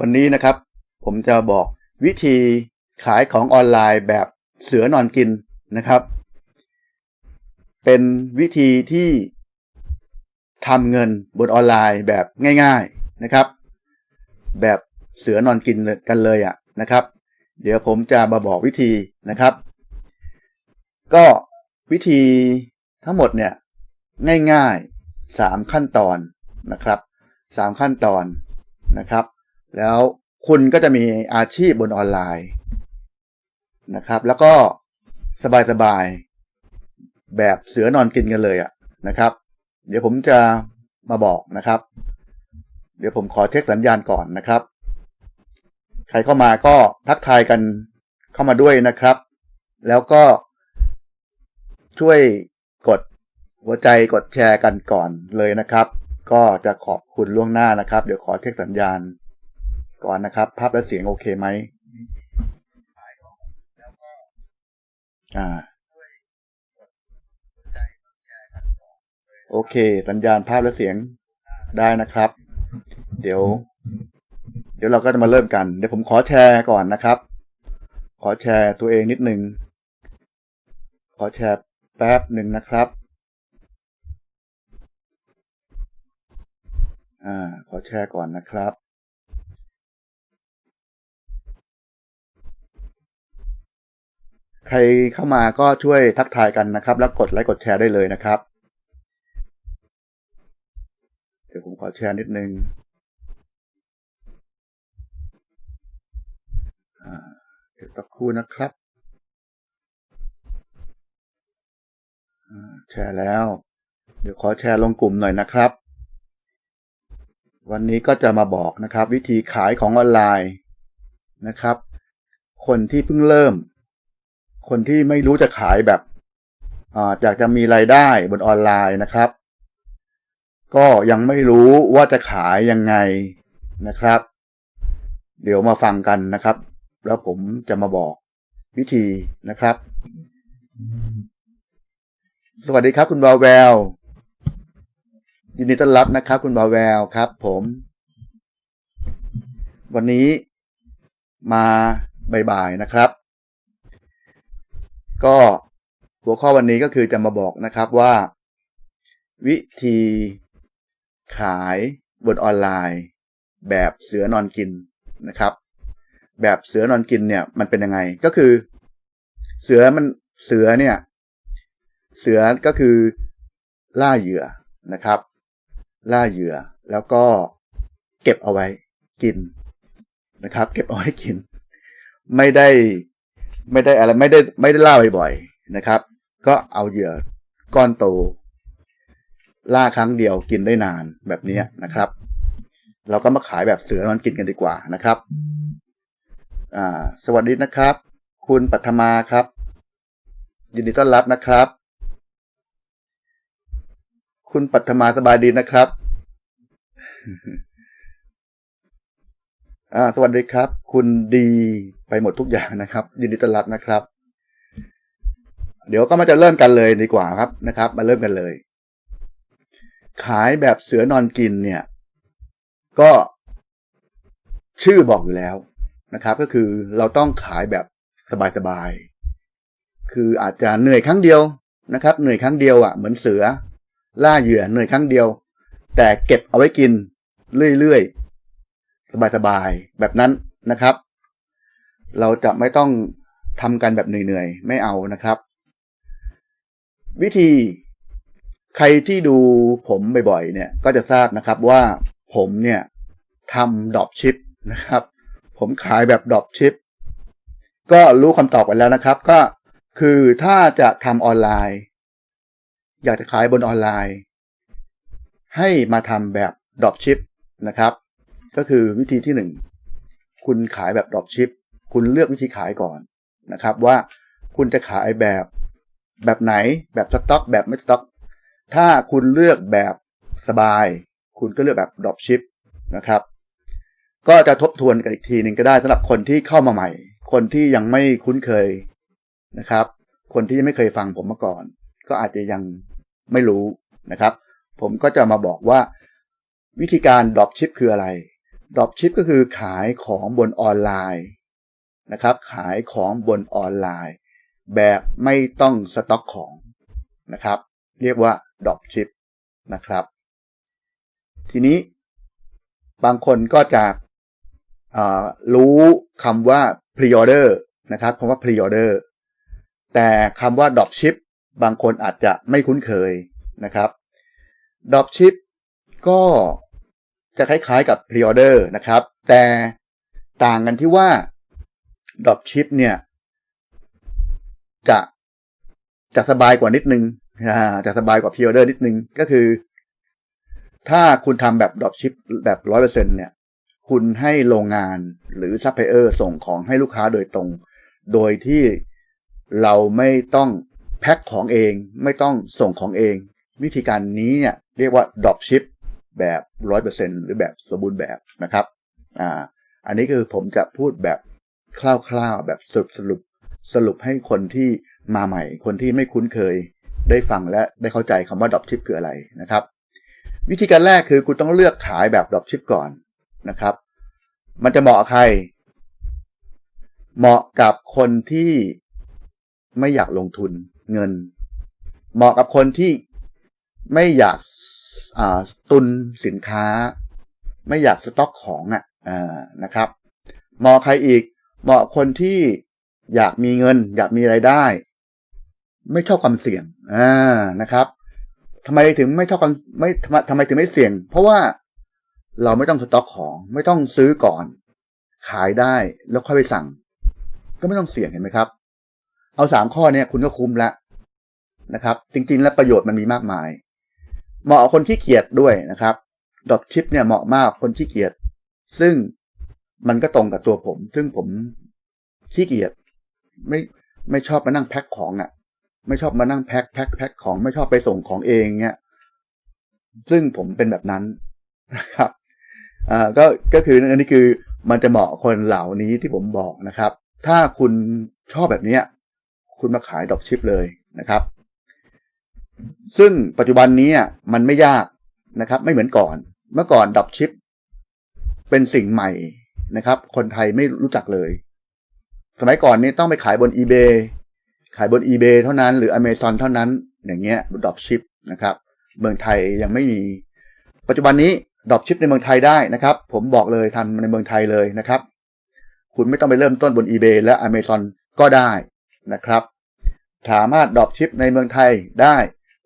วันนี้นะครับ ผมจะบอกวิธีขายของออนไลน์แบบเสือนอนกินนะครับ เป็นวิธีที่ทำเงินบนออนไลน์แบบง่ายๆนะครับ แบบเสือนอนกินกันเลยอะ่ะนะครับ เดี๋ยวผมจะมาบอกวิธีนะครับ ก็วิธีทั้งหมดเนี่ยง่ายๆสามขั้นตอนนะครับสามขั้นตอนนะครับ แล้วคุณก็จะมีอาชีพบนออนไลน์นะครับ แล้วก็สบายๆแบบเสือนอนกินกันเลยอะนะครับ เดี๋ยวผมจะมาบอกนะครับ เดี๋ยวผมขอเช็คสัญญาณก่อนนะครับ ใครเข้ามาก็ทักทายกันเข้ามาด้วยนะครับ แล้วก็ช่วยกดหัวใจกดแชร์กันก่อนเลยนะครับ ก็จะขอบคุณล่วงหน้านะครับ เดี๋ยวขอเช็คสัญญาณ ก่อนนะครับ ภาพและเสียงโอเคไหมอ่า โอเค สัญญาณภาพและเสียงได้นะครับ เดี๋ยว เดี๋ยวเราก็จะมาเริ่มกัน เดี๋ยวผมขอแชร์ก่อนนะครับ ขอแชร์ตัวเองนิดนึงขอแชร์แป๊บหนึ่งนะครับ อ่า ขอแชร์ก่อนนะครับ ใครเข้ามาก็ช่วยทักทายกันนะครับ แล้วกดไลค์กดแชร์ได้เลยนะครับ เดี๋ยวผมขอแชร์นิดนึงเดี๋ยวตักคู่นะครับแชร์แล้ว เดี๋ยวขอแชร์ลงกลุ่มหน่อยนะครับ วันนี้ก็จะมาบอกนะครับ วิธีขายของออนไลน์นะครับ คนที่เพิ่งเริ่ม คนที่ไม่รู้จะขายแบบอยากจะมีรายได้บนออนไลน์นะครับ ก็ยังไม่รู้ว่าจะขายยังไงนะครับ เดี๋ยวมาฟังกันนะครับ แล้วผมจะมาบอกวิธีนะครับ สวัสดีครับคุณบาแววยินดีต้อนรับนะครับ คุณบาแววครับ ผม วันนี้มาบ่ายๆนะครับ ก็หัวข้อวันนี้ก็คือจะมาบอกนะครับว่า วิธีขายบนออนไลน์ แบบเสือนอนกินนะครับ แบบเสือนอนกินเนี่ย มันเป็นยังไงก็คือ เสือมันเสือเนี่ย เสือก็คือล่าเหยื่อนะครับ ล่าเหยื่อแล้วก็เก็บเอาไว้กินนะครับ เก็บเอาไว้กิน ไม่ได้ ไม่ได้อะไรไม่ได้ไม่ได้ล่าบ่อยๆนะครับ ก็เอาเหยื่อก้อนโต ล่าครั้งเดียวกินได้นานแบบนี้นะครับ เราก็มาขายแบบเสือนอนกินกันดีกว่านะครับอ่า สวัสดีนะครับ คุณปัทมาครับ ยินดีต้อนรับนะครับ คุณปัทมาสบายดีนะครับอ่า สวัสดีครับ คุณดี ไปหมดทุกอย่างนะครับ ยินดีต้อนรับนะครับ เดี๋ยวก็มาจะเริ่มกันเลยดีกว่าครับนะครับ มาเริ่มกันเลย ขายแบบเสือนอนกินเนี่ย ก็ชื่อบอกอยู่แล้วนะครับ ก็คือเราต้องขายแบบสบายๆคืออาจจะเหนื่อยครั้งเดียวนะครับ เหนื่อยครั้งเดียวอะเหมือนเสือ ล่าเหยื่อเหนื่อยครั้งเดียว แต่เก็บเอาไว้กินเรื่อยๆสบายๆแบบนั้นนะครับ เราจะไม่ต้องทำกันแบบเหนื่อยๆ ไม่เอานะครับ วิธีใครที่ดูผมบ่อยๆ เนี่ยก็จะทราบนะครับว่าผมเนี่ยทำดรอปชิปนะครับ ผมขายแบบดรอปชิปก็รู้คำตอบกันแล้วนะครับ ก็คือถ้าจะทำออนไลน์ อยากจะขายบนออนไลน์ ให้มาทำแบบดรอปชิปนะครับ ก็คือวิธีที่หนึ่งคุณขายแบบดรอปชิป คุณเลือกวิธีขายก่อนนะครับ ว่าคุณจะขายแบบแบบไหนแบบสต็อก แบบไม่สต็อก ถ้าคุณเลือกแบบสบาย คุณก็เลือกแบบดรอปชิปนะครับ ก็จะทบทวนกันอีกทีหนึ่งก็ได้สำหรับคนที่เข้ามาใหม่ คนที่ยังไม่คุ้นเคยนะครับ คนที่ยังไม่เคยฟังผมมาก่อน ก็อาจจะยังไม่รู้นะครับ ผมก็จะมาบอกว่าวิธีการดรอปชิปคืออะไร Dropship ก็คือขายของบนออนไลน์ นะครับ ขายของบนออนไลน์ แบบไม่ต้องสต็อกของนะครับ เรียกว่า Dropship นะครับ ทีนี้บางคนก็จะรู้คำว่า pre-order นะครับคำว่า pre-order แต่คำว่า dropship บางคนอาจจะไม่คุ้นเคยนะครับ dropship ก็จะคล้ายๆกับ pre-order นะครับ แต่ต่างกันที่ว่า dropship เนี่ย จะจะสบายกว่านิดนึงจะสบายกว่า pre-order นิดนึง ก็คือ ถ้าคุณทำแบบ dropship แบบร้อยเปอร์เซ็นเนี่ย คุณให้โรงงานหรือซัพพลายเออร์ส่งของให้ลูกค้าโดยตรง โดยที่เราไม่ต้องแพ็คของเอง ไม่ต้องส่งของเอง วิธีการนี้เนี่ย เรียกว่า drop ship แบบร้อยเปอร์เซ็นหรือแบบสมบูรณ์แบบนะครับ อ่า อันนี้คือผมจะพูดแบบ คร่าวๆแบบสรุปสรุปสรุปให้คนที่มาใหม่ คนที่ไม่คุ้นเคย ได้ฟังและได้เข้าใจคำว่า drop ship คืออะไรนะครับ วิธีการแรกคือคุณต้องเลือกขายแบบ drop ship ก่อนนะครับ มันจะเหมาะใคร เหมาะกับคนที่ไม่อยากลงทุนเงิน เหมาะกับคนที่ไม่อยากตุนสินค้า ไม่อยากสต็อกของอะนะครับ เหมาะใครอีก เหมาะคนที่อยากมีเงิน อยากมีไรายได้ ไม่ชอบความเสี่ยงอ่านะครับทำไมถึงไม่ชอบความไม่ทำไมถึงไม่เสี่ยง เพราะว่าเราไม่ต้องสต็อกของ ไม่ต้องซื้อก่อน ขายได้แล้วค่อยไปสั่ง ก็ไม่ต้องเสี่ยงเห็นไหมครับ เอาสามข้อเนี่ยคุณก็คุ้มแล้วนะครับ จริง ๆ แล้วประโยชน์มันมีมากมาย เหมาะคนขี้เกียจด้วยนะครับดอทชิปเนี่ยเหมาะมากคนขี้เกียจซึ่ง มันก็ตรงกับตัวผม ซึ่งผมขี้เกียจไม่ไม่ชอบมานั่งแพ็คของอะ่ะ ไม่ชอบมานั่งแพ็คแพ็คแพ็คของไม่ชอบไปส่งของเองเนี่ยซึ่งผมเป็นแบบนั้นนะครับอ่าก็ก็คืออันนี้คือมันจะเหมาะคนเหล่านี้ที่ผมบอกนะครับ ถ้าคุณชอบแบบนี้คุณมาขายดอกชิปเลยนะครับ ซึ่งปัจจุบันนี้มันไม่ยากนะครับ ไม่เหมือนก่อน เมื่อก่อนดอกชิป เป็นสิ่งใหม่ นะครับ คนไทยไม่รู้จักเลย สมัยก่อนนี้ต้องไปขายบน eBay ขายบน eBay เท่านั้นหรือ Amazon เท่านั้น อย่างเงี้ยดอกชิปนะครับ เมืองไทยยังไม่มี ปัจจุบันนี้ดรอปชิปในเมืองไทยได้นะครับ ผมบอกเลยทันในเมืองไทยเลยนะครับ คุณไม่ต้องไปเริ่มต้นบน eBay และ Amazon ก็ได้นะครับ สามารถดรอปชิปในเมืองไทยได้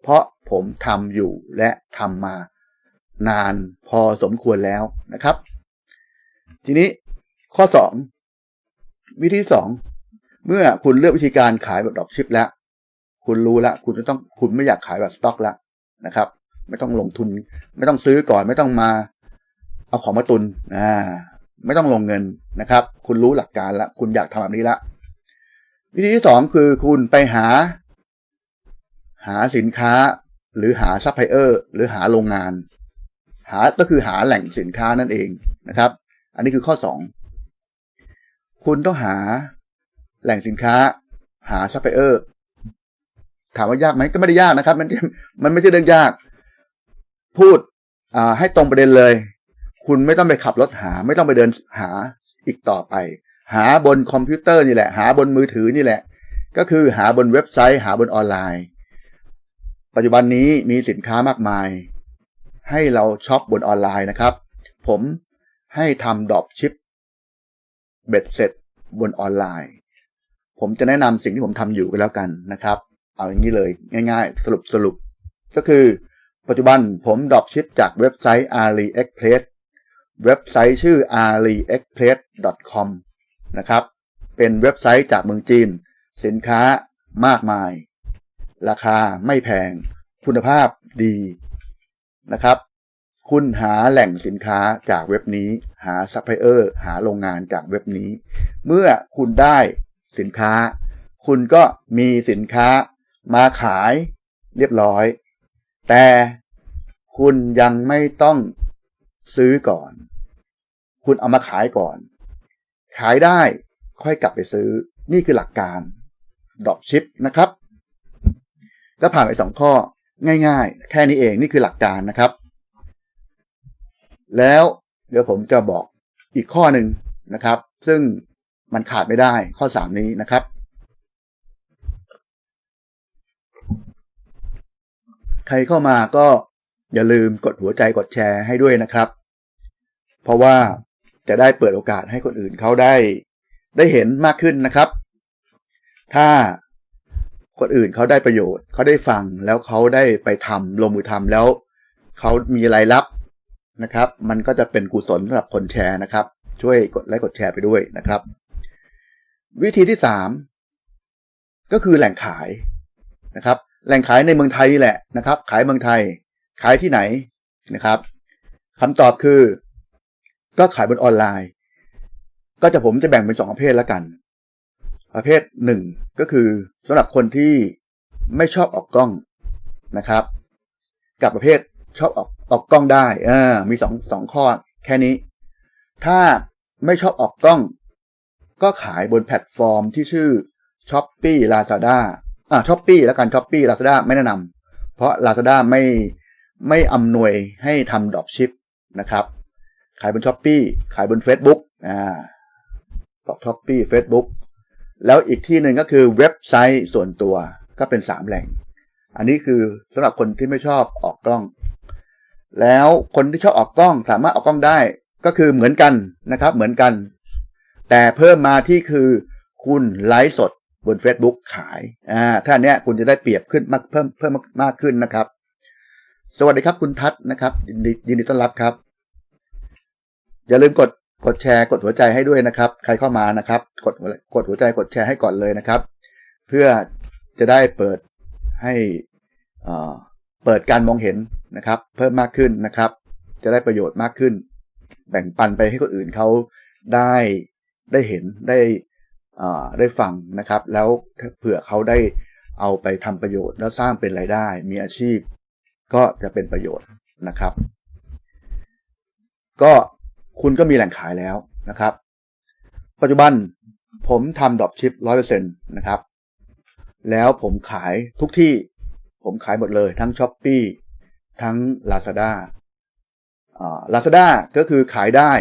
เพราะผมทำอยู่และทำมานานพอสมควรแล้วนะครับ ทีนี้ข้อ2วิธีสองเมื่อคุณเลือกวิธีการขายแบบดรอปชิปแล้ว คุณรู้แล้วคุณจะต้องคุณไม่อยากขายแบบสต็อกแล้วนะครับ ไม่ต้องลงทุน ไม่ต้องซื้อก่อนไม่ต้องมา เอาของมาตุนอ่าไม่ต้องลงเงินนะครับ คุณรู้หลักการแล้วคุณอยากทำแบบนี้ละวิธีที่สองคือคุณไปหา หาสินค้า หรือหาซัพพลายเออร์หรือหาโรงงาน หาก็คือหาแหล่งสินค้านั่นเองนะครับ อันนี้คือข้อสองคุณต้องหาแหล่งสินค้า หาซัพพลายเออร์ถามว่ายากไหมก็ไม่ได้ยากนะครับ มันมันไม่ใช่เรื่องยาก พูดให้ตรงประเด็นเลย คุณไม่ต้องไปขับรถหา ไม่ต้องไปเดินหาอีกต่อไป หาบนคอมพิวเตอร์นี่แหละ หาบนมือถือนี่แหละ ก็คือหาบนเว็บไซต์ หาบนออนไลน์ ปัจจุบันนี้มีสินค้ามากมาย ให้เราช็อปบนออนไลน์นะครับ ผม ให้ทำดรอปชิปเบ็ดเสร็จบนออนไลน์ ผมจะแนะนำสิ่งที่ผมทำอยู่กันแล้วกันนะครับ เอาอย่างนี้เลยง่ายๆ สรุปสรุป ก็คือปัจจุบันผมดรอปชิปจากเว็บไซต์ AliExpress เว็บไซต์ชื่อ aliexpress.com นะครับ เป็นเว็บไซต์จากเมืองจีน สินค้ามากมาย ราคาไม่แพง คุณภาพดีนะครับ คุณหาแหล่งสินค้าจากเว็บนี้ หาซัพพลายเออร์ หาโรงงานจากเว็บนี้ เมื่อคุณได้สินค้า คุณก็มีสินค้ามาขายเรียบร้อย แต่คุณยังไม่ต้องซื้อก่อน คุณเอามาขายก่อน ขายได้ค่อยกลับไปซื้อ นี่คือหลักการดรอปชิปนะครับ ก็ผ่านไปสองข้อง่ายๆ แค่นี้เองนี่คือหลักการนะครับ แล้วเดี๋ยวผมจะบอกอีกข้อหนึ่งนะครับ ซึ่งมันขาดไม่ได้ข้อสามนี้นะครับ ใครเข้ามาก็อย่าลืมกดหัวใจกดแชร์ให้ด้วยนะครับ เพราะว่าจะได้เปิดโอกาสให้คนอื่นเขาได้ ได้เห็นมากขึ้นนะครับ ถ้าคนอื่นเขาได้ประโยชน์เขาได้ฟังแล้วเขาได้ไปทำลงมือทำแล้วเขามีรายรับ นะครับ มันก็จะเป็นกุศลสำหรับคนแชร์นะครับ ช่วยกดไลค์กดแชร์ไปด้วยนะครับ วิธีที่สามก็คือแหล่งขายนะครับ แหล่งขายในเมืองไทยนี่แหละนะครับ ขายเมืองไทย ขายที่ไหนนะครับคำตอบคือ ก็ขายบนออนไลน์ ก็จะผมจะแบ่งเป็นสองประเภทล้วกัน ประเภทหนึ่งก็คือสำหรับคนที่ไม่ชอบออกกล้องนะครับ กับประเภทชอบออก ออกกล้องได้เออมีสองสองข้อแค่นี้ ถ้าไม่ชอบออกกล้อง ก็ขายบนแพลตฟอร์มที่ชื่อ s h อ p e e Lazada อ่าช้อปปี้แล้วกันช้อปปี้ Lazada ไม่แนะนำเพราะ Lazada ไม่ไม่อำนวยให้ทำดรอปชิปนะครับ ขายบนช้อปปี้ขายบน Facebook อ่าบอกช้อปปี้เฟซบุ๊กแล้วอีกที่หนึ่งก็คือเว็บไซต์ส่วนตัวก็เป็นสามแหล่ง อันนี้คือสำหรับคนที่ไม่ชอบออกกล้อง แล้วคนที่ชอบออกกล้องสามารถออกกล้องได้ ก็คือเหมือนกันนะครับ เหมือนกัน แต่เพิ่มมาที่คือ คุณไลฟ์สดบน Facebook ขายอ่าถ้าเนี้ยคุณจะได้เปรียบขึ้นมากเพิ่มเพิ่มมากขึ้นนะครับ สวัสดีครับคุณทัศนะครับยินดียินดีต้อนรับครับ อย่าลืมกดกดแชร์กดหัวใจให้ด้วยนะครับ ใครเข้ามานะครับ กดกดหัวใจกดแชร์ให้ก่อนเลยนะครับ เพื่อจะได้เปิดให้เปิดการมองเห็น นะครับ เพิ่มมากขึ้นนะครับ จะได้ประโยชน์มากขึ้น แบ่งปันไปให้คนอื่นเขาได้ได้เห็นได้ได้ฟังนะครับ แล้วเผื่อเขาได้เอาไปทำประโยชน์แล้วสร้างเป็นรายได้ มีอาชีพ ก็จะเป็นประโยชน์นะครับ ก็คุณก็มีแหล่งขายแล้วนะครับ ปัจจุบันผมทำดรอปชิปร้อยเปอร์เซ็นต์นะครับ แล้วผมขายทุกที่ ผมขายหมดเลยทั้ง s h อ p e e ทั้ง Lazada อ่า Lazada ก็คือขายได้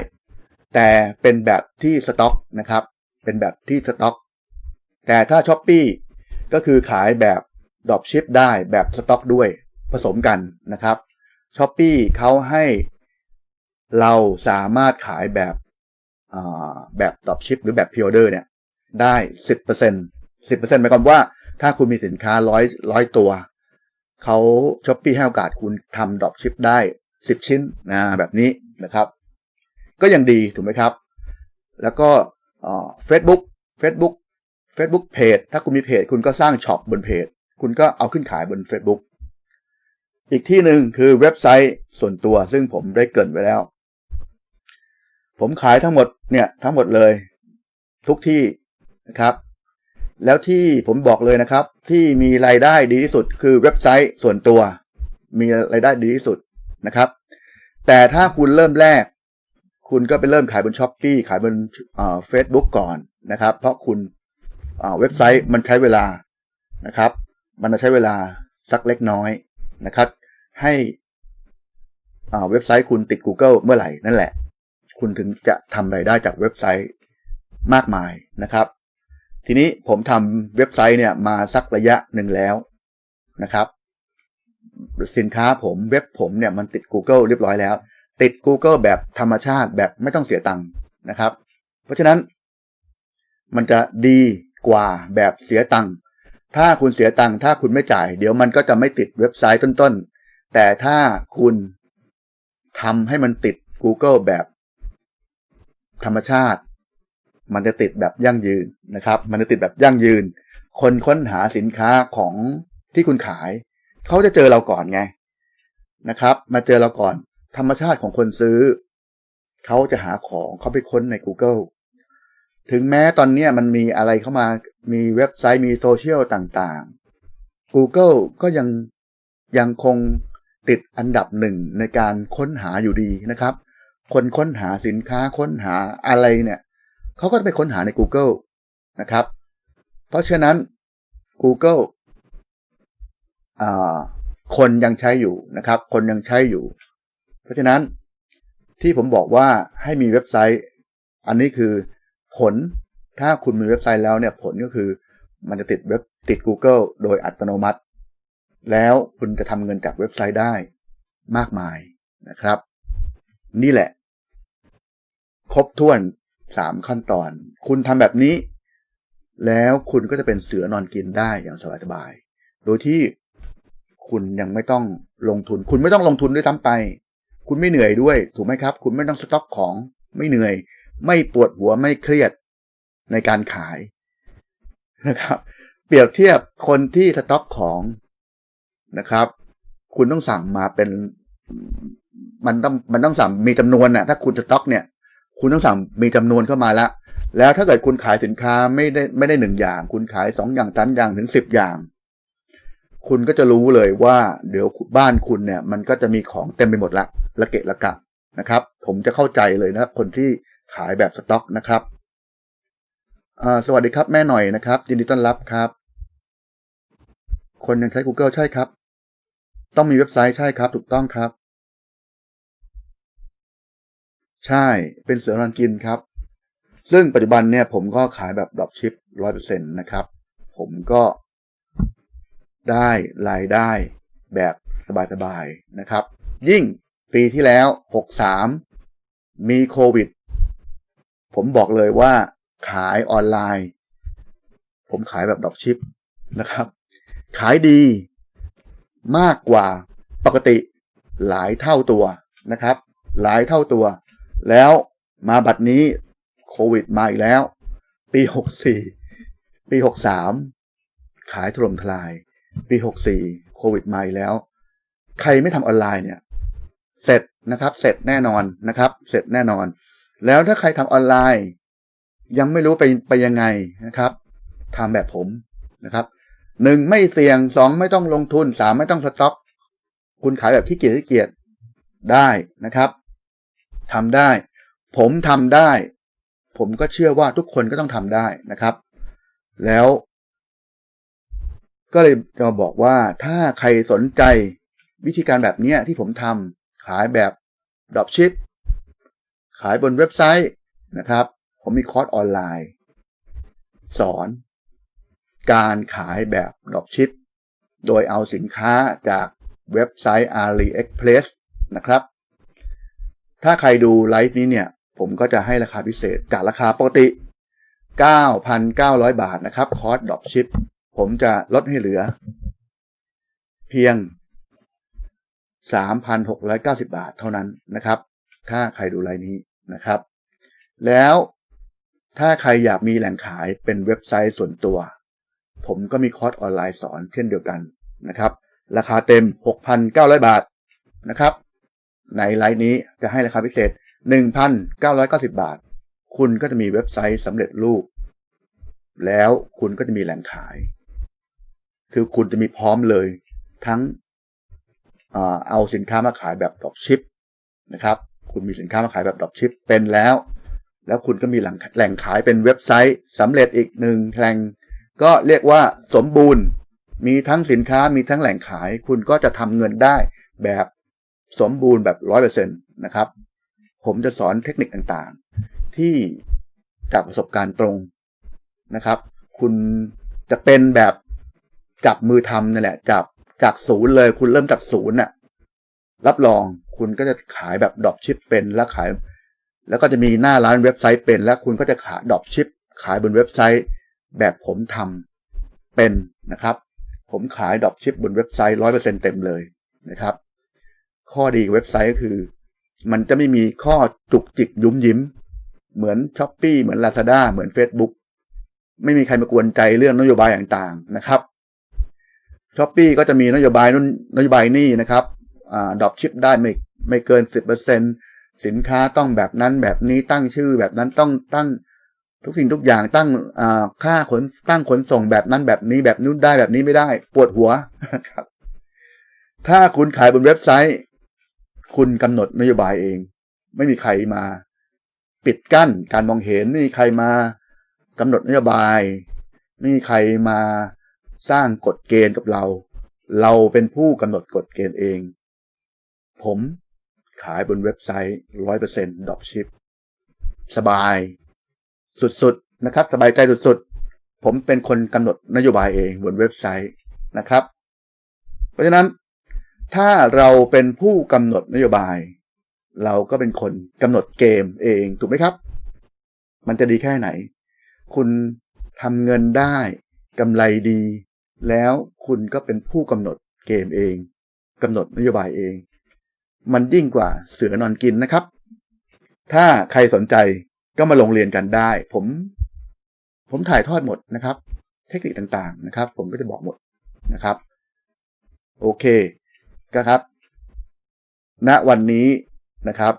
แต่เป็นแบบที่สต็อกนะครับ เป็นแบบที่สต็อก แต่ถ้า s h อ p e e ก็คือขายแบบดรอปชิปได้แบบสต็อกด้วยผสมกันนะครับ s h อ p e e เขาให้เราสามารถขายแบบแบบดรอปชิปหรือแบบพิออเดอร์เนี่ยได้สิบเปอร์เซ็นสิบเปอร์เซ็นต์หมายความว่าถ้าคุณมีสินค้าร้อยร้อยตัว เขาช้อปปี้ให้โอกาสคุณทำดรอปชิปได้สิบชิ้นนะแบบนี้นะครับ ก็ยังดีถูกไหมครับ แล้วก็เฟซบุ๊กเฟซบุ๊กเฟซบุ๊กเพจถ้าคุณมีเพจ คุณก็สร้างช็อปบนเพจ คุณก็เอาขึ้นขายบน Facebook อีกที่หนึ่งคือเว็บไซต์ส่วนตัวซึ่งผมได้เกินไว้แล้ว ผมขายทั้งหมดเนี่ยทั้งหมดเลย ทุกที่นะครับ แล้วที่ผมบอกเลยนะครับ ที่มีรายได้ดีที่สุดคือเว็บไซต์ส่วนตัว มีรายได้ดีที่สุดนะครับ แต่ถ้าคุณเริ่มแรก คุณก็ไปเริ่มขายบนช้อปปี้ขายบนเฟซบุ๊กก่อนนะครับ เพราะคุณเว็บไซต์มันใช้เวลานะครับ มันจะใช้เวลาสักเล็กน้อยนะครับ ให้เว็บไซต์คุณติด Google เมื่อไหร่นั่นแหละ คุณถึงจะทำไรายได้จากเว็บไซต์มากมายนะครับ ทีนี้ผมทำเว็บไซต์เนี่ยมาสักระยะหนึ่งแล้วนะครับ สินค้าผมเว็บผมเนี่ยมันติด Google เรียบร้อยแล้ว ติด Google แบบธรรมชาติแบบไม่ต้องเสียตังค์นะครับ เพราะฉะนั้น มันจะดีกว่าแบบเสียตังค์ถ้าคุณเสียตังค์ถ้าคุณไม่จ่าย เดี๋ยวมันก็จะไม่ติดเว็บไซต์ต้นๆ แต่ถ้าคุณทำให้มันติด Google แบบธรรมชาติ มันจะติดแบบยั่งยืนนะครับ มันจะติดแบบยั่งยืน คนค้นหาสินค้าของที่คุณขาย เขาจะเจอเราก่อนไงนะครับ มาเจอเราก่อน ธรรมชาติของคนซื้อ เขาจะหาของเขาไปค้นใน Google ถึงแม้ตอนนี้มันมีอะไรเข้ามามีเว็บไซต์มีโซเชียลต่างๆ Google ก็ยังยังคงติดอันดับหนึ่งในการค้นหาอยู่ดีนะครับ คนค้นหาสินค้าค้นหาอะไรเนี่ย เขาก็จะไปค้นหาใน Google นะครับ เพราะฉะนั้น Google คนยังใช้อยู่นะครับ คนยังใช้อยู่ เพราะฉะนั้นที่ผมบอกว่าให้มีเว็บไซต์ อันนี้คือผลถ้าคุณมีเว็บไซต์แล้วเนี่ยผลก็คือมันจะติดเว็บติด Google โดยอัตโนมัติ แล้วคุณจะทำเงินจากเว็บไซต์ได้มากมายนะครับ นี่แหละ ครบถ้วน สามขั้นตอน คุณทำแบบนี้ แล้วคุณก็จะเป็นเสือนอนกินได้อย่างสบายๆ โดยที่คุณยังไม่ต้องลงทุน คุณไม่ต้องลงทุนด้วยซ้ำไป คุณไม่เหนื่อยด้วย ถูกไหมครับ คุณไม่ต้องสต็อกของไม่เหนื่อย ไม่ปวดหัวไม่เครียดในการขายนะครับ เปรียบเทียบคนที่สต็อกของนะครับ คุณต้องสั่งมาเป็น มันต้องมันต้องสั่งมีจำนวนน่ะ ถ้าคุณสต็อกเนี่ย คุณต้องสั่งมีจำนวนเข้ามาแล้วแล้วถ้าเกิดคุณขายสินค้าไม่ได้ไม่ได้หนึ่งอย่าง คุณขายสองอย่างสามอย่างถึงสิบอย่าง คุณก็จะรู้เลยว่า เดี๋ยวบ้านคุณเนี่ย มันก็จะมีของเต็มไปหมดละละเกะละกะนะครับ ผมจะเข้าใจเลยนะคนที่ขายแบบสต็อกนะครับสวัสดีครับแม่หน่อยนะครับ ยินดีต้อนรับครับ คนยังใช้ Google ใช่ครับ ต้องมีเว็บไซต์ใช่ครับ ถูกต้องครับ ใช่เป็นเสือรันกินครับ ซึ่งปัจจุบันเนี่ยผมก็ขายแบบดรอปชิปร้อยเปอร์เซ็นตนะครับ ผมก็ได้รายได้แบบสบายๆนะครับ ยิ่งปีที่แล้วหกสามมีโควิด ผมบอกเลยว่าขายออนไลน์ ผมขายแบบดอปชิปนะครับ ขายดีมากกว่าปกติหลายเท่าตัวนะครับ หลายเท่าตัว แล้วมาบัดนี้โควิดมาอีกแล้ว ปีหกสี่ปีหกสามขายถล่มทลาย ปีหกสี่โควิดมาอีกแล้ว ใครไม่ทำออนไลน์เนี่ย เสร็จนะครับ เสร็จแน่นอนนะครับ เสร็จแน่นอน แล้วถ้าใครทำออนไลน์ ยังไม่รู้ไปไปยังไงนะครับทำแบบผมนะครับหนึ่งไม่เสี่ยงสองไม่ต้องลงทุนสามไม่ต้องสต็อก คุณขายแบบที่เกียจที่เกียจได้นะครับ ทำได้ ผมทำได้ ผมก็เชื่อว่าทุกคนก็ต้องทำได้นะครับ แล้ว ก็เลยจะบอกว่าถ้าใครสนใจวิธีการแบบนี้ที่ผมทำขายแบบดรอปชิปขายบนเว็บไซต์นะครับ ผมมีคอร์สออนไลน์ สอน การขายแบบดรอปชิปโดยเอาสินค้าจากเว็บไซต์ AliExpress นะครับ ถ้าใครดูไลฟ์นี้เนี่ย ผมก็จะให้ราคาพิเศษจากราคาปกติ 9,900 บาทนะครับ คอร์สดรอปชิป ผมจะลดให้เหลือ เพียง 3,690 บาทเท่านั้นนะครับ ถ้าใครดูไลฟ์นี้นะครับ แล้วถ้าใครอยากมีแหล่งขายเป็นเว็บไซต์ส่วนตัว ผมก็มีคอร์สออนไลน์สอนเช่นเดียวกันนะครับ ราคาเต็ม 6,900 บาทนะครับ ในไลน์นี้จะให้ราคาพิเศษ 1,990 บาท คุณก็จะมีเว็บไซต์สำเร็จรูป แล้วคุณก็จะมีแหล่งขาย คือคุณจะมีพร้อมเลยทั้งเอาสินค้ามาขายแบบดรอปชิปนะครับ คุณมีสินค้ามาขายแบบดรอปชิปเป็นแล้ว แล้วคุณก็มีแหล่งขายเป็นเว็บไซต์สำเร็จอีกหนึ่งแหล่งก็เรียกว่าสมบูรณ์ มีทั้งสินค้ามีทั้งแหล่งขาย คุณก็จะทำเงินได้แบบ สมบูรณ์แบบร้อยเปอร์เซ็นตนะครับ ผมจะสอนเทคนิคต่างๆ ที่จากประสบการณ์ตรงนะครับ คุณจะเป็นแบบจับมือทำนั่นแหละจับจากศูนย์เลย คุณเริ่มจากศูนย์น่ะ รับรองคุณก็จะขายแบบดรอปชิปเป็นแล้วขาย แล้วก็จะมีหน้าร้านเว็บไซต์เป็น แล้วคุณก็จะขายดรอปชิป ขายบนเว็บไซต์ แบบผมทำเป็นนะครับ ผมขายดรอปชิปบนเว็บไซต์ร้อยเปอร์เซ็นเต็มเลยนะครับ ข้อดีเว็บไซต์ก็คือ มันจะไม่มีข้อจุกจิกยุ้มยิ้ม เหมือนช้อปปีเหมือน Lazada เหมือน Facebook ไม่มีใครมากวนใจเรื่องนโยบายต่างๆนะครับช้อปปีก็จะมีนโยบายนู่นนโยบายนี่นะครับอดรอปชิปได้ไม่ไม่เกินสิบเปอร์เซ็นสินค้าต้องแบบนั้นแบบนี้ตั้งชื่อแบบนั้นต้องตั้งทุกสิ่งทุกอย่างตั้งค่าขนตั้งขนส่งแบบนั้นแบบนี้แบบนู้นได้แบบนี้ไม่ได้ ปวดหัวครับ ถ้าคุณขายบนเว็บไซต์ คุณกำหนดนโยบายเอง ไม่มีใครมา ปิดกั้นการมองเห็นไม่มีใครมากำหนดนโยบาย ไม่มีใครมาสร้างกฎเกณฑ์กับเรา เราเป็นผู้กำหนดกฎเกณฑ์เอง ผมขายบนเว็บไซต์ร้อยเปอร์เซ็นต์ดอกชิปสบาย สุดๆนะครับ สบายใจสุดๆ ผมเป็นคนกำหนดนโยบายเองบนเว็บไซต์นะครับ เพราะฉะนั้น ถ้าเราเป็นผู้กำหนดนโยบาย เราก็เป็นคนกำหนดเกมเองถูกไหมครับ มันจะดีแค่ไหน คุณทำเงินได้กำไรดี แล้วคุณก็เป็นผู้กำหนดเกมเองกำหนดนโยบายเอง มันยิ่งกว่าเสือนอนกินนะครับ ถ้าใครสนใจก็มาลงเรียนกันได้ ผม ผมถ่ายทอดหมดนะครับ เทคนิคต่างๆนะครับ ผมก็จะบอกหมดนะครับ โอเค ก็ครับ ณวันนี้นะครับ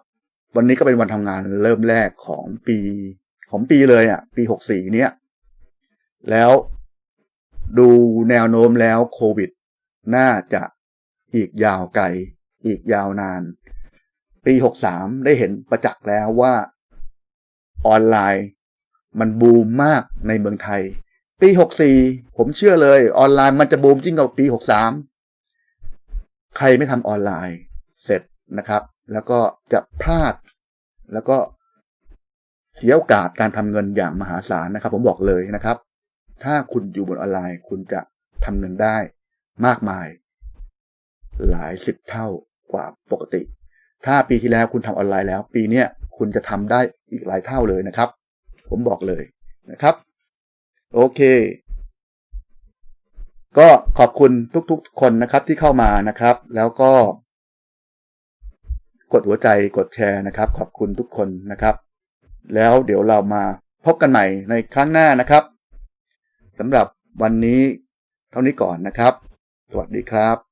วันนี้ก็เป็นวันทำงานเริ่มแรกของปีของปีเลยอะ ปีหกสี่เนี้ยแล้วดูแนวโน้มแล้วโควิด น่าจะอีกยาวไกล อีกยาวนาน ปีหกสามได้เห็นประจักษ์แล้วว่าออนไลน์ มันบูมมากในเมืองไทย ปีหกสี่ผมเชื่อเลย ออนไลน์มันจะบูมยิ่งกว่าปีหกสาม ใครไม่ทำออนไลน์เสร็จนะครับ แล้วก็จะพลาด แล้วก็เสียโอกาสการทำเงินอย่างมหาศาลนะครับ ผมบอกเลยนะครับ ถ้าคุณอยู่บนออนไลน์ คุณจะทำเงินได้มากมาย หลายสิบเท่ากว่าปกติ ถ้าปีที่แล้วคุณทำออนไลน์แล้ว ปีเนี้ยคุณจะทำได้อีกหลายเท่าเลยนะครับ ผมบอกเลยนะครับ โอเค ก็ขอบคุณทุกๆคนนะครับที่เข้ามานะครับ แล้วก็ กดหัวใจกดแชร์นะครับ ขอบคุณทุกคนนะครับ แล้วเดี๋ยวเรามาพบกันใหม่ในครั้งหน้านะครับสำหรับวันนี้เท่านี้ก่อนนะครับ สวัสดีครับ